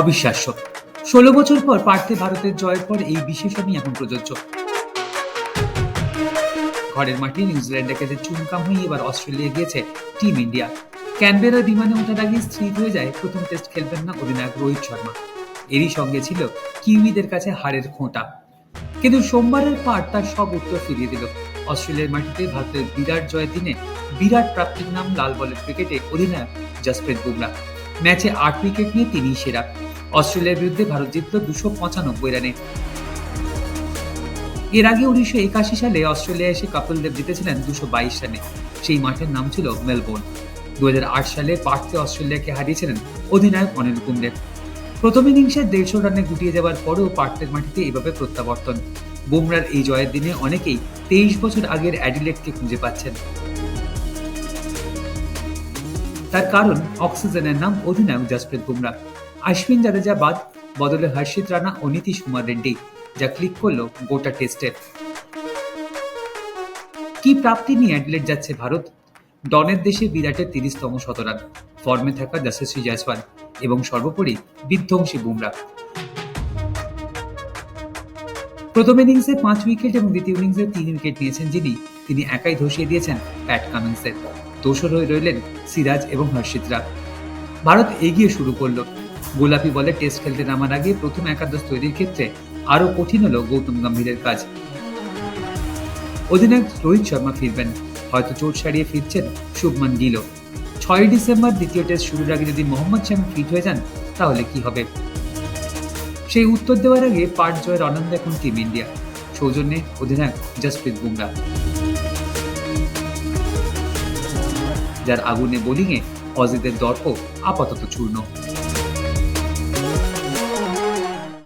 অবিশ্বাস্য। ষোলো বছর পর পার্থে ভারতের জয়ের পর এই বিশেষণই এখন প্রযোজ্য। ঘরের মাঠে নিউজিল্যান্ডের কাছে চুমকাম হয়ে এবার অস্ট্রেলিয়া গিয়েছে টিম ইন্ডিয়া। ক্যানবেরার বিমানে ওঠার আগে স্থির হয়ে যায় প্রথম টেস্ট খেলবেন না অধিনায়ক রোহিত শর্মা। এরই সঙ্গে ছিল কিউইদের কাছে হারের খোঁটা। কিন্তু সোমবারের পার তার সব উত্তর ফিরিয়ে দিল। অস্ট্রেলিয়ার মাটিতে ভারতের বিরাট জয়ের দিনে বিরাট প্রাপ্তির নাম লাল বলের ক্রিকেটে অধিনায়ক জসপ্রীত বুমরা। ম্যাচে আট উইকেট নিয়ে তিনি সেরা। অস্ট্রেলিয়ার বিরুদ্ধে ভারত জিতল দুশো পঁচানব্বই রানে। এর আগে উনিশশো একাশি সালে অস্ট্রেলিয়া এসে কপিল দেব জিতেছিলেন দুশো বাইশ রানে। সেই মাঠের নাম ছিল মেলবোর্ন। দু সালে পার্থে অস্ট্রেলিয়াকে হারিয়েছিলেন অধিনায়ক অনিল কুম্বলে। প্রথম ইনিংসে দেড়শো রানে গুটিয়ে যাওয়ার পরেও পার্থের মাটিতে এভাবে প্রত্যাবর্তন। বুমরার এই জয়ের দিনে অনেকেই তেইশ বছর আগের অ্যাডিলেটকে খুঁজে পাচ্ছেন। তার কারণ অক্সিজেনের নাম অধিনায়ক জসপ্রীত বুমরা। অশ্বিন জাদেজা বাদ বদলে হর্ষিত রানা ও নীতিশ কুমার রেড্ডি, যা ক্লিক করল গোটা টেস্টের কি প্রাপ্তি নিয়ে অ্যাডলেট যাচ্ছে ভারত? ডনের দেশে বিরাটের তিরিশতম শতরান, ফর্মে থাকা যশস্বী জয়সওয়াল এবং সর্বোপরি বিধ্বংসী বুমরা। প্রথম ইনিংসে পাঁচ উইকেট এবং দ্বিতীয় ইনিংসে তিন উইকেট নিয়েছেন যিনি, তিনি একাই ধসিয়ে দিয়েছেন প্যাট কামিন্সের দোসর হয়ে রইলেন সিরাজ এবং হর্ষিতরা। ভারত এগিয়ে শুরু করল। গোলাপি বলে টেস্ট খেলতে নামার আগে প্রথম একাদশ তৈরির ক্ষেত্রে আরও কঠিন হলো গৌতম গম্ভীরের কাজ। অধিনায়ক রোহিত শর্মা ফিরবেন। হয়তো চোট সারিয়ে ফিরছেন শুভমান গিলও। ছয় ডিসেম্বর দ্বিতীয় টেস্ট শুরুর আগে যদি মোহাম্মদ শামি ফিট হয়ে যান, তাহলে কি হবে? সেই উত্তর দেওয়ার আগে পাট জয়ের আনন্দ এখন টিম ইন্ডিয়া। সৌজন্যে অধিনায়ক জসপ্রীত বুমরা। যার আগুনে বোলিংয়ে অজিতের দর্প আপাতত চূর্ণ।